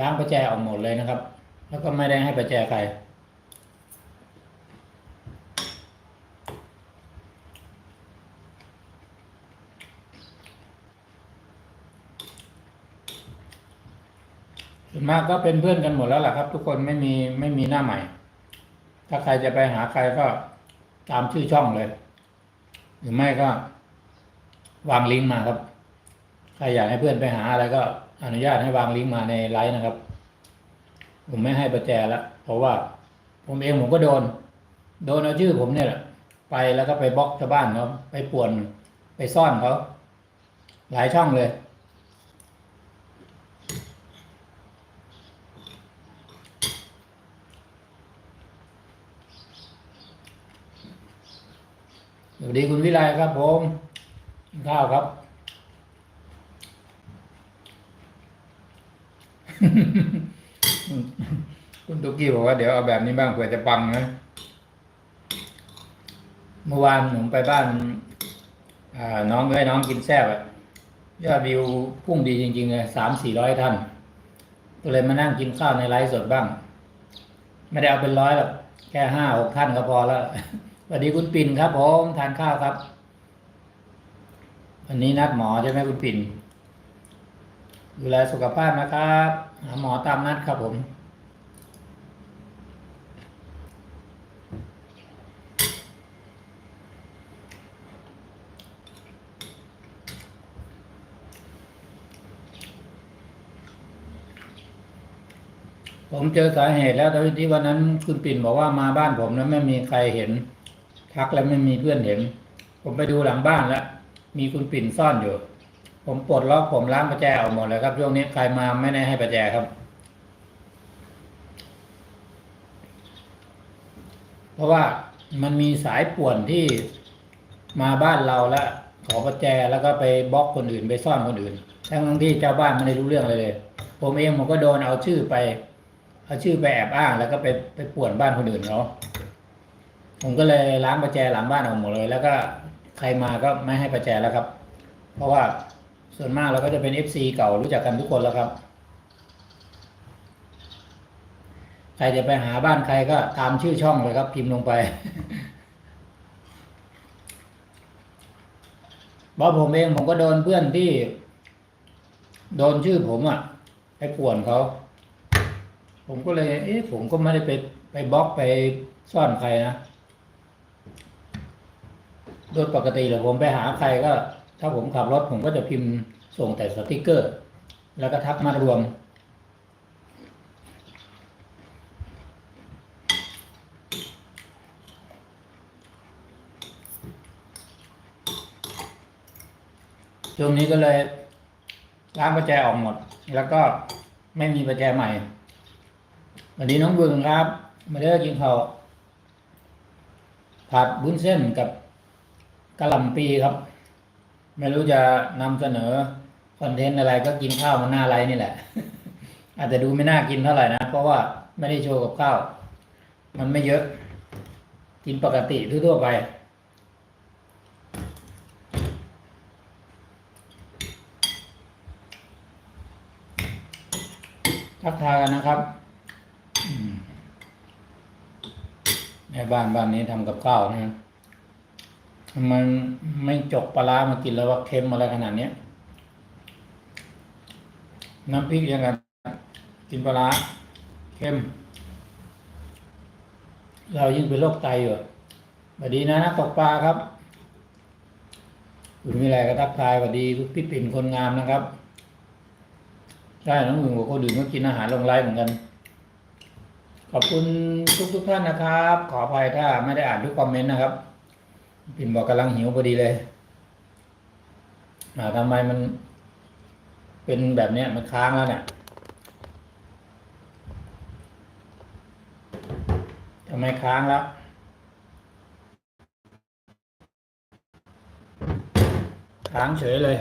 ล้างประแจออกหมดเลยนะครับ แล้วก็ไม่ได้ให้ประแจใคร ส่วนมากก็เป็นเพื่อนกันหมดแล้วล่ะครับ ทุกคนไม่มีไม่มีหน้าใหม่ ถ้าใครจะไปหาใครก็ตามชื่อช่องเลย หรือไม่ก็ วางลิงก์มาครับ ใครอยากให้เพื่อนไปหาอะไรก็ อนุญาตให้วางลิงก์มาในไลน์นะครับ ผมไม่ให้ประแจแล้วเพราะว่าผมเองผมก็โดน โดนเอาชื่อผมเนี่ยแหละไปแล้วก็ไปบล็อกชาวบ้านเขาไปป่วนไปซ่อนเขาหลายช่องเลยสวัสดีคุณวิไลครับผมข้าวครับ คุณตุกกี้บอกว่าเดี๋ยวเอาแบบนี้บ้างเผื่อจะปังนะเมื่อวานผมไปบ้านน้องให้น้องกินแซ่บอะยอดวิวพุ่งดีจริงๆเลยสามสี่ร้อยท่านก็เลยมานั่งกินข้าวในไลฟ์สดบ้าง ไม่ได้เอาเป็นร้อยหรอกแค่ห้าหกท่านก็พอแล้วสวัสดีคุณปิ่นครับผมทานข้าวครับ วันนี้นัดหมอใช่ไหมคุณปิ่นดูแลสุขภาพนะครับ หมอตามนัดครับผมผมเจอสาเหตุแล้วตอนที่วันนั้นคุณปิ่นบอกว่ามาบ้านผมแล้วไม่มีใครเห็น ทักแล้วไม่มีเพื่อนเห็น ผมไปดูหลังบ้านแล้ว มีคุณปิ่นซ่อนอยู่ ผมปลดล็อกผมล้างประแจออกหมดเลยครับช่วงนี้ใครมาไม่ได้ให้ประแจครับ เพราะว่ามันมีสายป่วนที่มาบ้านเราแล้วขอประแจแล้วก็ไปบล็อกคนอื่นไปซ่อนคนอื่น ทั้งทั้งที่เจ้าบ้านไม่ได้รู้เรื่องเลยเลย ผมเองผมก็โดนเอาชื่อไป เอาชื่อไปแอบอ้าง แล้วก็ไปไปป่วนบ้านคนอื่นเขาผมก็เลยล้างประแจหลังบ้านออกหมดเลย แล้วก็ใครมาก็ไม่ให้ประแจแล้วครับ เพราะว่า ส่วนมากเราก็จะเป็นเอฟซีเก่ารู้จักกันทุกคนแล้วครับ ใครจะไปหาบ้านใครก็ตามชื่อช่องเลยครับ พิมพ์ลงไปเพราะผมเองผมก็โดนเพื่อนที่ โดนชื่อผมอะไปป่วนเขาผมก็เลย เอ๊ะผมก็ไม่ได้ไปไปบล็อกไปซ่อนใครนะ โดยปกติเลยผมไปหาใครก็ ถ้าผมขับรถผมก็จะพิมพ์ส่งแต่สติกเกอร์ แล้วก็ทักมารวม ช่วงนี้ก็เลยล้างประแจออกหมด แล้วก็ไม่มีประแจใหม่สวัสดีน้องบึงครับ มาเด้อกินข้าวผัดบุ้นเส้นกับกะหล่ำปีครับ ไม่รู้จะนำเสนอคอนเทนต์อะไรก็กินข้าวมันหน้าไรนี่แหละ อาจจะดูไม่น่ากินเท่าไหร่นะ เพราะว่าไม่ได้โชว์กับข้าว มันไม่เยอะ กินปกติทั่วไป ทักทายกันนะครับแม่บ้านบ้านนี้ทำกับข้าวนะ ทำไมันไม่จกปลาร้ามากินแล้วว่าเค็มอะไรขนาดเนี้ย น้ำพริกยังไงกินปลาเค็ม เรายิ่งเป็นโรคไตอยู่สวัสดีนะนักตกปลาครับคุณวิไลก็ทักทายสวัสดีพี่ปิ่นคนงามนะครับใช่น้องหนึ่งกับคนอื่นก็กินอาหารลงไลฟ์เหมือนกัน ขอบคุณทุกทุกๆท่านนะครับ ขออภัยถ้าไม่ได้อ่านทุกคอมเมนต์นะครับ ปิ่นบอกกำลังหิวพอดีเลยทำไมมันเป็นแบบนี้มันค้างแล้วเนี่ยทำไมค้างแล้วค้างเฉยเลย